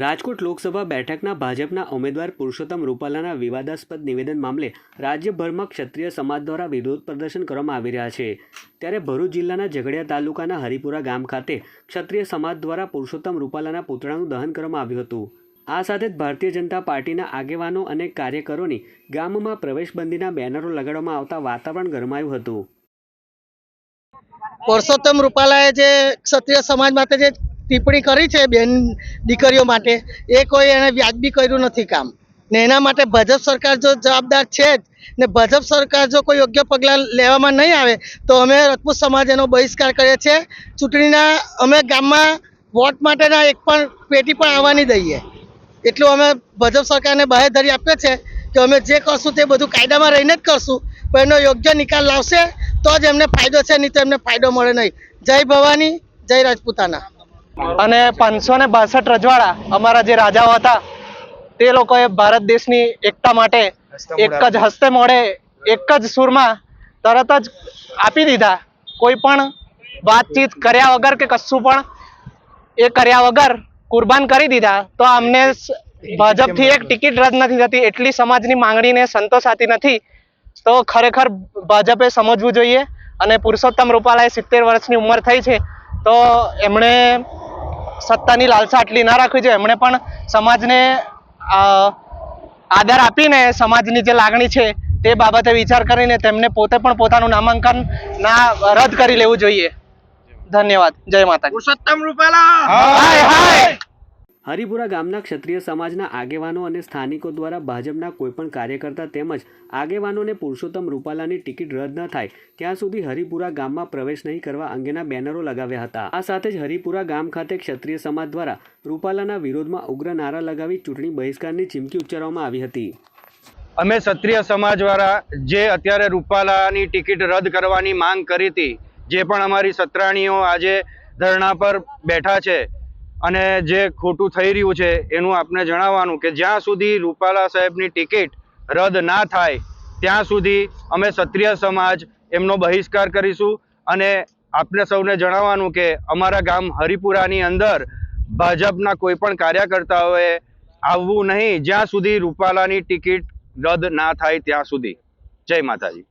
રાજકોટ લોકસભા બેઠકના ભાજપના ઉમેદવાર પુરુષોત્તમ રૂપાલાના વિવાદાસ્પદ નિવેદન મામલે રાજ્યભરમાં ક્ષત્રિય સમાજ દ્વારા વિરોધ પ્રદર્શન કરવામાં આવી રહ્યા છે. ત્યારે ભરૂચ જિલ્લાના ઝઘડિયા તાલુકાના હરિપુરા ગામ ખાતે ક્ષત્રિય સમાજ દ્વારા પુરુષોત્તમ રૂપાલાના પુતળાનું દહન કરવામાં આવ્યું હતું. આ સાથે જ ભારતીય જનતા પાર્ટીના આગેવાનો અને કાર્યકરોની ગામમાં પ્રવેશબંધીના બેનરો લગાડવામાં આવતા વાતાવરણ ગરમાયું હતું. પુરુષોત્તમ રૂપાલાએ જે ક્ષત્રિય સમાજ માટે જે ટિપ્પણી કરી છે બેન દીકરીઓ માટે. એ કોઈ એણે વ્યાજબી કર્યું નથી કામ. ને એના માટે ભાજપ સરકાર જો જવાબદાર છે જ. ને ભાજપ સરકાર જો કોઈ યોગ્ય પગલાં લેવામાં નહીં આવે, તો અમે રજપૂત સમાજ એનો બહિષ્કાર કરીએ છીએ. ચૂંટણીના અમે ગામમાં વોટ માટેના એક પણ પેટી પણ આવવાની દઈએ. એટલું અમે ભાજપ સરકારને બાહેધરી આપીએ છે કે અમે જે કરશું તે બધું કાયદામાં રહીને જ કરશું. પણ એનો યોગ્ય નિકાલ લાવશે તો જ એમને ફાયદો છે, નહીં તો એમને ફાયદો મળે નહીં. જય ભવાની, જય રાજપૂતાના. અને પાંચસો ને બાસઠ રજવાડા અમારા જે રાજાઓ હતા તે લોકોએ ભારત દેશની એકતા માટે એક જ હસ્તે મોડે એક જ સુરમાં તરત જ આપી દીધા. કોઈ પણ વાતચીત કર્યા વગર કે કશું પણ એ કર્યા વગર કુરબાન કરી દીધા. તો અમને ભાજપથી એક ટિકિટ રદ નથી થતી એટલી સમાજની માંગણીને સંતોષાતી નથી. તો ખરેખર ભાજપે સમજવું જોઈએ અને પુરુષોત્તમ રૂપાલાએ સિત્તેર વર્ષની ઉંમર થઈ છે. તો એમણે સત્તાની લાલસા આટલી ના રાખવી જોઈએ. એમણે પણ સમાજને આદર આપીને સમાજની જે લાગણી છે તે બાબતે વિચાર કરીને તેમને પોતે પણ પોતાનું નામાંકન ના રદ કરી લેવું જોઈએ. ધન્યવાદ. જય માતા પુરુષોત્તમ રૂપાલા! હાય હાય! હરિપુરા ગામના ક્ષત્રિય સમાજના આગેવાનો અને સ્થાનિકો દ્વારા ભાજપના કોઈપણ કાર્યકર્તા તેમજ આગેવાનોને પુરુષોત્તમ રૂપાલાની ટિકિટ રદ ન થાય ત્યાં સુધી હરિપુરા ગામમાં પ્રવેશ નહીં કરવા અંગેના બેનરો લગાવ્યા હતા. આ સાથે જ હરિપુરા ગામ ખાતે ક્ષત્રિય સમાજ દ્વારા રૂપાલાના વિરોધમાં ઉગ્ર નારા લગાવી ચૂંટણી બહિષ્કારની ચીમકી ઉચ્ચારવામાં આવી હતી. અમે ક્ષત્રિય સમાજ દ્વારા જે અત્યારે રૂપાલાની ટિકિટ રદ કરવાની માંગ કરી હતી, જે પણ અમારી સત્રાણીઓ આજે ધરણા પર બેઠા છે અને જે ખોટું થઈ રહ્યું છે, એનું આપણે જણાવવાનું કે જ્યાં સુધી રૂપાલા સાહેબની ટિકિટ રદ ના થાય, ત્યાં સુધી અમે ક્ષત્રિય સમાજ એમનો બહિષ્કાર કરીશું અને આપને સૌને જણાવવાનું કે અમારા ગામ હરિપુરાની અંદર ભાજપના કોઈ પણ કાર્યકર્તાઓએ આવવું નહીં, જ્યાં સુધી રૂપાલાની ટિકિટ રદ ના થાય ત્યાં સુધી. જય માતાજી.